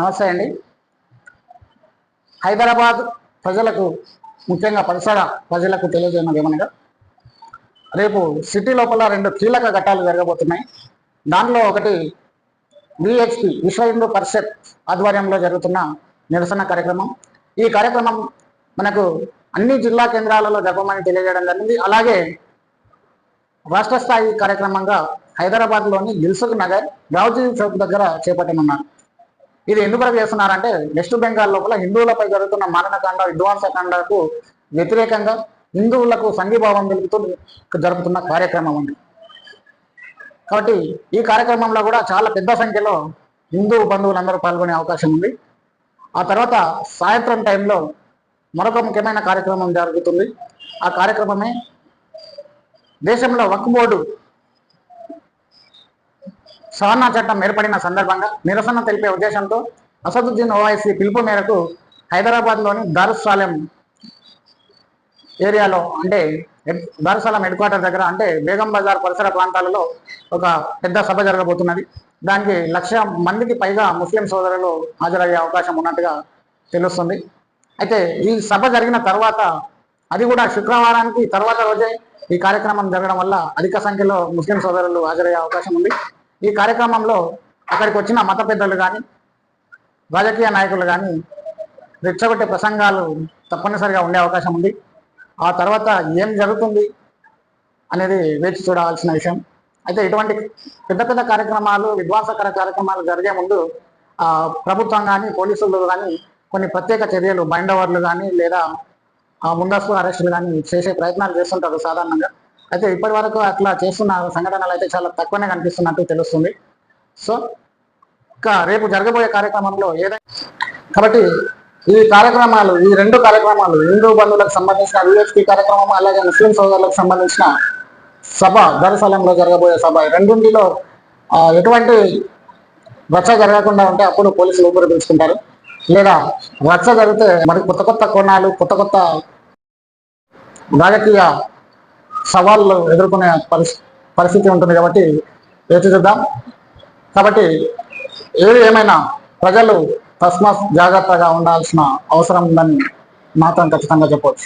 నమస్తే అండి. హైదరాబాద్ ప్రజలకు ముఖ్యంగా పరిసర ప్రజలకు తెలియజేయడం ఏమనగా రేపు సిటీ లోపల రెండు కీలక ఘట్టాలు జరగబోతున్నాయి. దానిలో ఒకటి విహెచ్పి విశ్వ హిందూ పరిషత్ ఆధ్వర్యంలో జరుగుతున్న నిరసన కార్యక్రమం. ఈ కార్యక్రమం మనకు అన్ని జిల్లా కేంద్రాలలో జరపమని తెలియజేయడం జరిగింది. అలాగే రాష్ట్ర స్థాయి కార్యక్రమంగా హైదరాబాద్లోని దిల్సుఖ్ నగర్ రావుజీ చౌక్ దగ్గర చేపట్టనున్నారు. ఇది ఎందుకు చేస్తున్నారంటే వెస్ట్ బెంగాల్ లోపల హిందువులపై జరుగుతున్న మరణకాండ విధ్వంసకాండకు వ్యతిరేకంగా హిందువులకు సంఘీభావం తెలుపుతూ జరుపుతున్న కార్యక్రమం ఉంది కాబట్టి ఈ కార్యక్రమంలో కూడా చాలా పెద్ద సంఖ్యలో హిందూ బంధువులందరూ పాల్గొనే అవకాశం ఉంది. ఆ తర్వాత సాయంత్రం టైంలో మరొక ముఖ్యమైన కార్యక్రమం జరుగుతుంది. ఆ కార్యక్రమమే దేశంలో వక్ బోర్డు సవర్ణ చట్టం ఏర్పడిన సందర్భంగా నిరసన తెలిపే ఉద్దేశంతో అసదుద్దీన్ ఓవైసీ పిలుపు మేరకు హైదరాబాద్లోని దారుసాలెం ఏరియాలో అంటే దారుసాలం హెడ్ క్వార్టర్ దగ్గర అంటే బేగం బజార్ పరిసర ప్రాంతాలలో ఒక పెద్ద సభ జరగబోతున్నది. దానికి లక్ష మందికి పైగా ముస్లిం సోదరులు హాజరయ్యే అవకాశం ఉన్నట్టుగా తెలుస్తుంది. అయితే ఈ సభ జరిగిన తర్వాత అది కూడా శుక్రవారానికి తర్వాత రోజే ఈ కార్యక్రమం జరగడం వల్ల అధిక సంఖ్యలో ముస్లిం సోదరులు హాజరయ్యే అవకాశం ఉంది. ఈ కార్యక్రమంలో అక్కడికి వచ్చిన మత పెద్దలు కానీ రాజకీయ నాయకులు కానీ రెచ్చగొట్టే ప్రసంగాలు తప్పనిసరిగా ఉండే అవకాశం ఉంది. ఆ తర్వాత ఏం జరుగుతుంది అనేది వేచి చూడాల్సిన విషయం. అయితే ఇటువంటి పెద్ద పెద్ద కార్యక్రమాలు విధ్వాసకర కార్యక్రమాలు జరిగే ముందు ప్రభుత్వం కానీ పోలీసులు కానీ కొన్ని ప్రత్యేక చర్యలు బైండవర్లు కానీ లేదా ముందస్తు అరెస్టులు కానీ చేసే ప్రయత్నాలు చేస్తుంటారు సాధారణంగా. అయితే ఇప్పటి వరకు అట్లా చేస్తున్న సంఘటనలు అయితే చాలా తక్కువనే కనిపిస్తున్నట్టు తెలుస్తుంది. సో ఇంకా రేపు జరగబోయే కార్యక్రమంలో ఏదైనా కాబట్టి ఈ కార్యక్రమాలు ఈ రెండు కార్యక్రమాలు హిందూ బంధువులకు సంబంధించిన విఎస్పీ కార్యక్రమం అలాగే ముస్లిం సోదరులకు సంబంధించిన సభ దరసలంలో జరగబోయే సభ రెండింటిలో ఎటువంటి రచ్చ జరగకుండా ఉంటే అప్పుడు పోలీసులు ఊపిరి పీల్చుకుంటారు. లేదా రచ్చ జరిగితే మరి కొత్త కొత్త కోణాలు కొత్త కొత్త రాజకీయ సవాళ్ళు ఎదుర్కొనే పరిస్థితి పరిస్థితి ఉంటుంది కాబట్టి వేచి చూద్దాం. కాబట్టి ఏది ఏమైనా ప్రజలు తస్మాత్ జాగ్రత్తగా ఉండాల్సిన అవసరం ఉందని మాత్రం ఖచ్చితంగా చెప్పవచ్చు